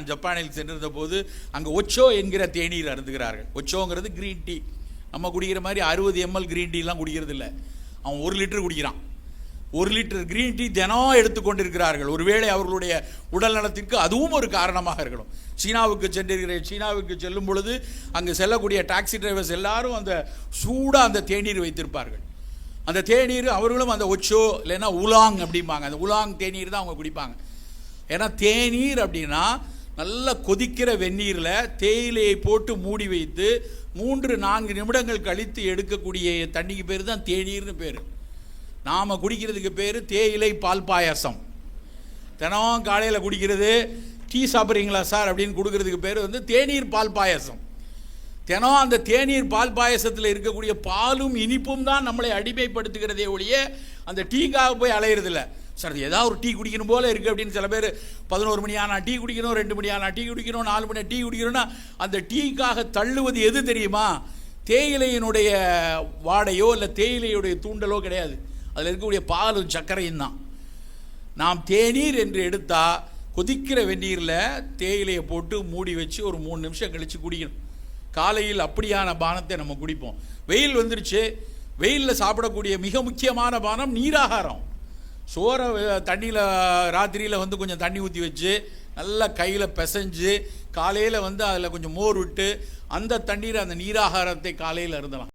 நான் ஜப்பானில் சென்றிருந்த போது அங்கே ஒச்சோ என்கிற தேநீர் அருந்துகிறார்கள். ஒச்சோங்கிறது கிரீன் டீ நம்ம குடிக்கிற மாதிரி அறுபது எம்எல் கிரீன் டீலாம் குடிக்கிறது இல்லை அவன் ஒரு லிட்டர் குடிக்கிறான். ஒரு லிட்டர் கிரீன் டீ தினம் எடுத்துக்கொண்டிருக்கிறார்கள் ஒருவேளை அவர்களுடைய உடல் நலத்திற்கு அதுவும் ஒரு காரணமாக இருக்கணும். சீனாவுக்கு சென்றிருக்கிற சீனாவுக்கு செல்லும் பொழுது அங்கு செல்லக்கூடிய டாக்ஸி டிரைவர்ஸ் எல்லாரும் அந்த சூடாக அந்த தேநீர் வைத்திருப்பார்கள். அந்த தேநீர் அவர்களும் அந்த ஒச்சோ இல்லைன்னா உலாங் அப்படிம்பாங்க. அந்த உலாங் தேநீர் தான் அவங்க குடிப்பாங்க. ஏன்னா தேநீர் அப்படின்னா நல்ல கொதிக்கிற வெந்நீரில் தேயிலையை போட்டு மூடி வைத்து மூன்று நான்கு நிமிடங்கள் கழித்து எடுக்கக்கூடிய தண்ணிக்கு பேர் தான் தேநீர்னு பேர். நாம் குடிக்கிறதுக்கு பேர் தேயிலை பால் பாயாசம். தினம் காலையில் குடிக்கிறது டீ சாப்பிட்றீங்களா சார் அப்படின்னு கொடுக்கறதுக்கு பேர் வந்து தேநீர் பால் பாயாசம். தினம் அந்த தேநீர் பால் பாயசத்தில் இருக்கக்கூடிய பாலும் இனிப்பும் தான் நம்மளை அடிமைப்படுத்துகிறதே ஒழிய அந்த டீக்காக போய் அலையிறதில்ல. சார் அது ஏதாவது ஒரு டீ குடிக்கணும் போல இருக்குது அப்படின்னு சில பேர் பதினோரு மணி ஆனால் டீ குடிக்கணும் ரெண்டு மணி ஆனால் டீ குடிக்கணும் நாலு மணி டீ குடிக்கணும்னா அந்த டீக்காக தள்ளுவது எது தெரியுமா? தேயிலையினுடைய வாடையோ இல்லை தேயிலையுடைய தூண்டலோ கிடையாது. அதில் இருக்கக்கூடிய பாலும் சர்க்கரையும் தான். நாம் தேநீர் என்று எடுத்தால் கொதிக்கிற வெந்நீரில் தேயிலையை போட்டு மூடி வச்சு ஒரு மூணு நிமிஷம் கழித்து குடிக்கணும். காலையில் அப்படியான பானத்தை நம்ம குடிப்போம். வெயில் வந்துருச்சு. வெயிலில் சாப்பிடக்கூடிய மிக முக்கியமான பானம் நீராகாரம். சோறை தண்ணியில் ராத்திரியில் வந்து கொஞ்சம் தண்ணி ஊற்றி வச்சு நல்லா கையில் பிசைஞ்சு காலையில் வந்து அதில் கொஞ்சம் மோர் விட்டு அந்த தண்ணீர் அந்த நீராகாரத்தை காலையில் இருந்தலாம்